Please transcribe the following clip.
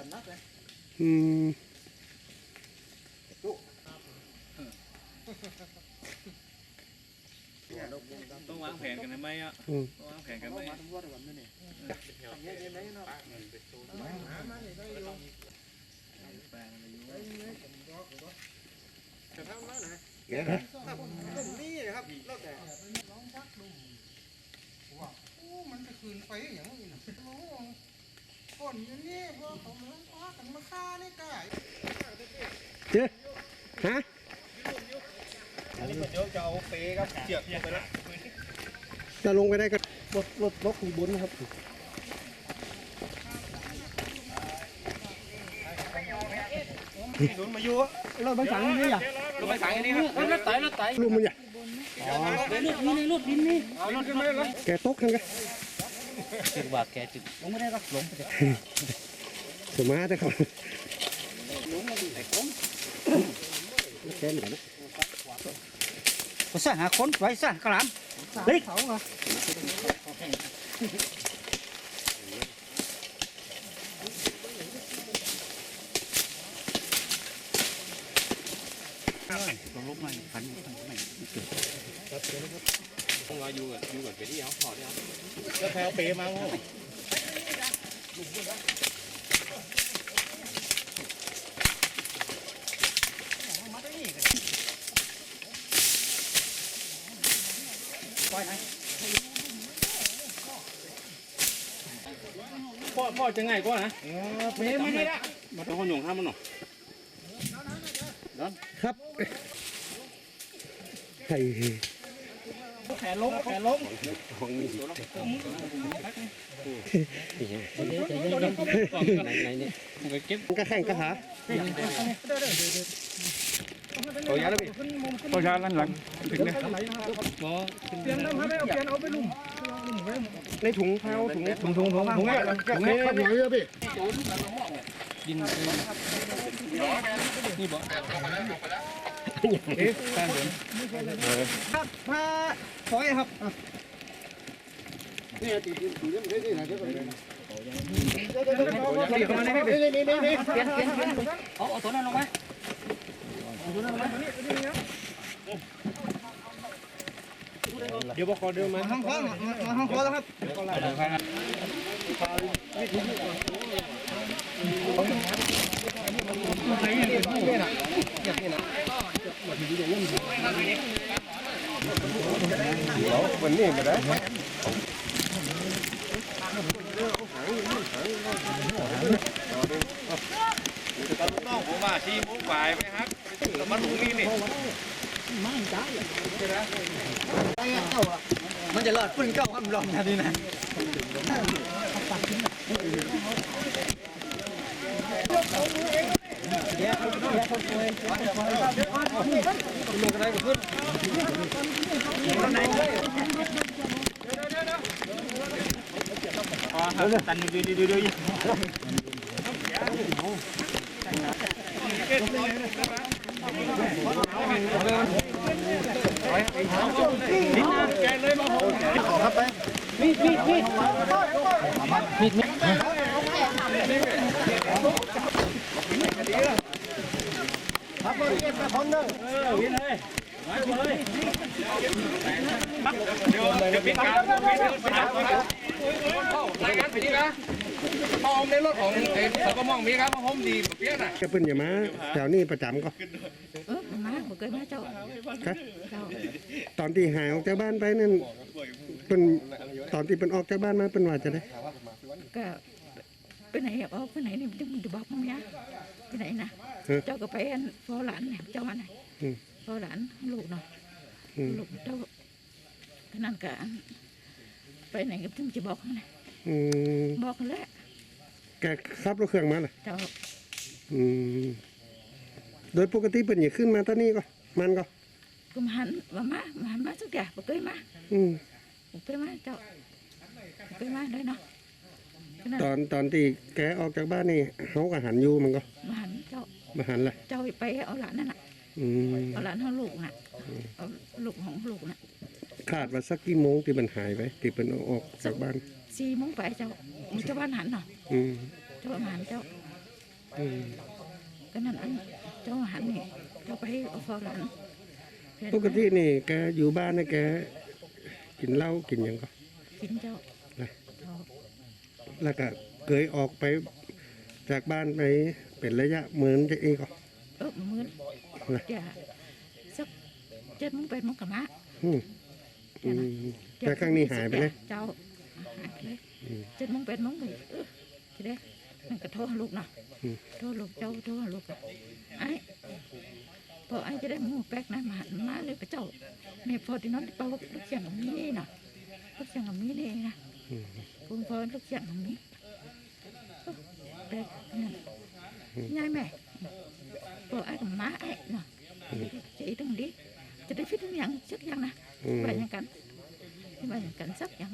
จำนักเลยอืมต้องวางแผนกันไหมอะอืมต้องวางแผนกันไหมมาตำรวจแบบนี้นี่ทำเงี้ยเงี้ยเนาะแปลงอะไรอยู่จะทำมาไหนเดี๋ยวครับต้นนี้นะครับแล้วแต่โอ้มันจะคืนไปอย่างนี้นะ โอ้ก่อนอย่างนี้พอเขามาว่ากันมาฆ่านี่กายเจ๊ฮะอันนี้เดี๋ยวจะเอาเปครับเจียบไปแล้วจะลงไปได้ก็รถรถรถข้างบนนะครับศูนย์มาอยู่เราไปสั่งนี่อะลงไปสั่งอันนี้ครับรถไต่รถไต่ลุงมันอย่าในรถนี่ในรถดินนี่เอารถขึ้นมาเลยแกตกกันกัน จุดว่าแกจุดลงไม่ได้ก็ลงไปสมาแต่เขาแกไหนนะภาษาหาคนไว้ซะกระหลามเฮ้ยเขาอะแล้วแถวเปมาพ่อพ่อพ่อจะง่ายกว่านะไม่ไม่ได้มาต้องคนหยงห้ามมันหน่อยครับไข่ แขนล้มแขนล้มก็แข่งกระหาตัวยาแล้วพี่ตัวยาลันหลังถึงเนี่ยเปลี่ยนน้ำให้เอาเปลี่ยนเอาไปลุ่มในถุงเท้าถุงถุงถุงถุงถุงเนี่ยถุงเนี่ยครับหน่อยเยอะพี่ดิน ครับพาถอยครับนี่ตีตีนี่นี่นะเดี๋ยวก่อนนี่นี่นี่นี่เปลี่ยนเปลี่ยนลี่ยเอาเอาตัวนั้นลงมเดี๋ยวบอกขอเดินมาห้องคอห้องคอแล้วครับวั นนี้มาได้ต้องผมว่าชีมุกฝ่ายไหมครับมาหลงนี่นี่มันจะรอดปืนเก้าคำลองนะดีนะ ตันดูดูดูดู เดี๋ยวเลยเดี๋ยวปิดการรายงานไปนี่นะพอมในรถของเอ็มเขาก็มองมีครับว่าห้มดีแบบเปี้ยน่ะแกเป็นอย่ามาแถวนี้ประจำก็เออมาบ่เคยมาเจ้าครับตอนที่หายออกจากบ้านไปนั่นเป็นตอนที่เป็นออกจากบ้านมาเป็นว่าจะได้ก็ไปไหนออกไปไหนนี่มึงจะบอกมึงนะ ไปไหนนะเจ้าก็ไปอันฟอหลานเนี่ยเจ้าอันไหนฟอหลานลูกเนาะอืมลูกเจ้าขนาดกันไปไหนก็ถึงจะบอกมึงนะอืมบอกกันแหล้วแกขับรถเครื่องมาล่ะเจ้าอืมโดยปกติเป็นอย่าขึ้นมาตอนนี้ก็มันก็ ก็มาหันมามามาหันมาสักอย่างบ่เคยมาอืมบ่เคยมาเจ้าบ่เคยมาได้เนาะขนาดตอนตอนที่แกออกจากบ้านนี่เขาก็หันอยู่มันก็มาหันเจ้า มาหันละเจ้าไปเอาหลานนั่นน่ะอืมเอาหลานเอาลูกน่ะเอาลูกของลูกน่ะคาดว่าสักกี่โมงที่มันหายไปที่เป็นเอาออกจากบ้าน สี่โมงไปเจ้ามึงเจ้าบ้านหันเนาะอืมเจ้าบ้านหันเจ้าอืมก็นั่นอันเจ้าหันนี่เจ้าไปเอาฟอหลานปกตินี่แกอยู่บ้านนะแกกินเหล้ากินหยังก็กินเจ้านะเจ้าแล้วก็เคยออกไป จากบ้านไปเป็นระยะเหมือนจะเองก็เออมื้อนะจะสักเจ็ดโมงแปดโมงกะมาอืมอืมแต่ครั้งนี้หายไปเลยเจ้าหายไปเลยอืมเจ็ดโมงแปดโมงไปเออทีเดียวมันก็โทรหาลูกเนาะอืมโทรลูกเจ้าโทรหาลูกอะไอ้พอไอ้จะได้หมูแป๊กนะมาหันมาเลยพระเจ้าแม่พอที่นอนเป่าลูกเสียงแบบนี้เนาะลูกเสียงแบบนี้เลยนะอืมคุณพอลูกเสียงแบบนี้แป๊กนั่นยายแม่พอไอ้กับม้าไอ้เนาะจะอีตรงนี้ จะได้ฟิตอย่างสักอย่างนะอืมไปอย่างกันไปอย่างกันสักอย่